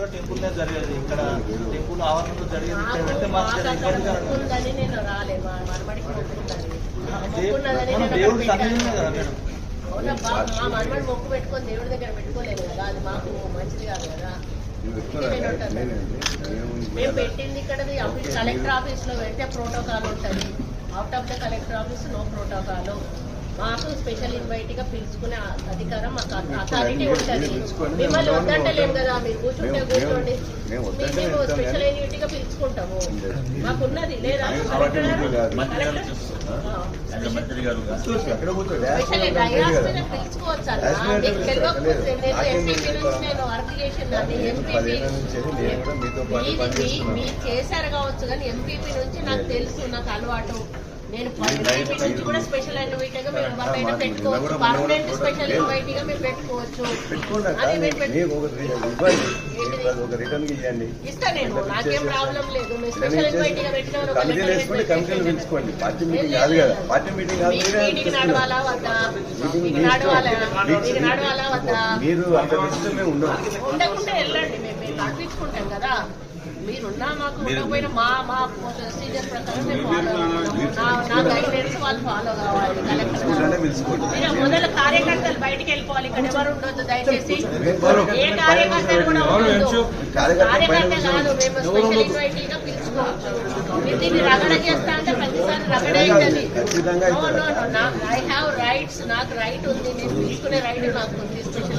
కూడా టెంపుల్ జరిగేది. ఇక్కడ టెంపుల్ ఆవరణలో జరిగేది. ఇక్కడ పెడితే మాకు దేవుడి కదా మేడం అవునబ్బా, మా మనమడి మొక్కు పెట్టుకొని దేవుడి దగ్గర పెట్టుకోలేదు కదా. అది మాకు మంచిది కాదు కదా. మేము పెట్టింది ఇక్కడ ఆఫీస్ కలెక్టర్ ఆఫీస్లో పెడితే ప్రోటోకాల్ ఉంటుంది. Out of the collector office no protocol మాకు స్పెషల్ ఇన్వైట్గా పిలుచుకునే అధికారం మాకు అథారిటీ ఉంటుంది. మిమ్మల్ని వద్దంటలేము కదా మీరు కూర్చుంటే కూర్చోండి. మేము స్పెషల్ ఇన్వైట్గా పిలుచుకుంటాము. మాకున్నది లేదా? చేశారు కావచ్చు కానీ ఎంపీపీ నుంచి నాకు తెలుసు నాకు అలవాటు. నేను నుంచి కూడా స్పెషల్ ఇన్వైట్గా మేము పెట్టుకోవచ్చు. పర్మనెంట్ స్పెషల్ మేము పెట్టుకోవచ్చు ఇస్తా నేను. నాకేం ప్రాబ్లం లేదు. స్పెషల్ పెట్టిన నడవాలా వద్దా? వద్దా? వెళ్ళండి. మేము కదా. మీరున్నా మాకు ఉండకపోయినా మా మా ప్రొసీజర్ ప్రకారం మేము ఫాలో. నా గైడెన్స్ వాళ్ళు కావాలి కలెక్టర్ మొదలు కార్యకర్తలు బయటికి వెళ్ళిపోవాలి ఇక్కడ ఎవరు ఉండొద్దు దయచేసి? ఏ కార్యకర్తలు కూడా ఉండొద్దు కార్యకర్త. కాదు మేము స్పెషల్ ఇన్వైటీ గా పిలుచుకోవచ్చు మీరు దీన్ని రగడ చేస్తా ఐ రైట్స్ నాకు రైట్ ఉంది. నేను తీసుకునే రైట్ నాకు ఉంది స్పెషల్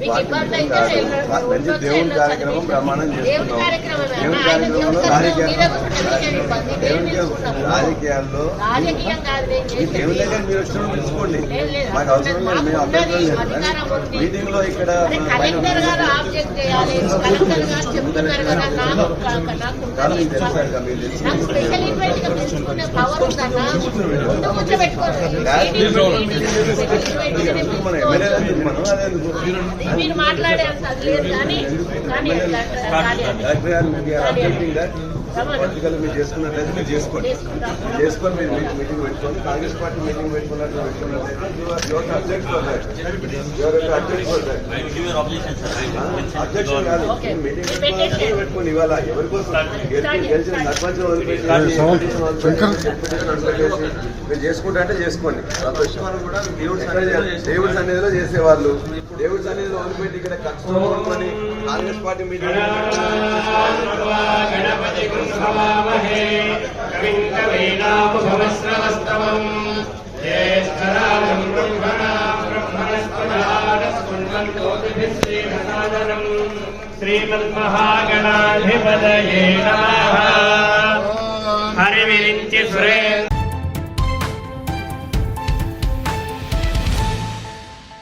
మీకు ఇబ్బంది అయితే దేవుని కార్యక్రమం ప్రమాణం దేవుని కార్యక్రమంలో మీరే. రాజకీయాల్లో మీరు వచ్చినప్పుడు పిలుచుకోండి లేదు, లేదు. మాకు అవసరం లేదు మేము ఉన్నది, లేదు. మీటింగ్లో ఇక్కడ. మీకు తెలుసు మీకు తెలుసు. నాకు స్పెషల్ ఇన్వైట్ గా పిలుచుకునే పవర్ ఉందన్న ముందు కూర్చోబెట్టుకోండి last meeting meeting meeting special invite గా ఎందుకు మన ఎమ్మెల్యే ఎందుకు మనం అదే ఎందుకు అది మీరు మాట్లాడే అంత అది లేదు కానీ కానీ అట్లా కానీ అది కలెక్టర్ గారు మీరు కానీ అబ్జెక్టింగ్ గా సమాధానం. పొలిటికల్ మీరు చేసుకున్నట్లయితే మీరు చేసుకోండి చేసుకుంటాం. చేసుకొని మీరు మీ- మీటింగ్ పెట్టుకోండి కాంగ్రెస్ పార్టీ మీటింగ్ పెట్టుకున్నట్టు పెట్టుకున్నట్లయితే your object for that your object for that objection కాదు ఓకే. మీటింగ్ మీరు పెట్టుకోవాలి, పెట్టేసి. పెట్టుకొని ఇవాళ ఎవరి కోసం గెలిచి- గెలిచిన సర్పంచ్ వదిలిపెట్టి మీరు చేసుకుంటా అంటే చేసుకోండి. దేవుడి సన్నిధిలో దేవుడి సన్నిధిలో చేసేవాళ్ళు. దేవుడి సన్నిధిలో వదిలిపెట్టి ఇక్కడ కష్టం కాంగ్రెస్ పార్టీ మీటింగ్ గణపతి హవామహే हरिमिलित्य सुरे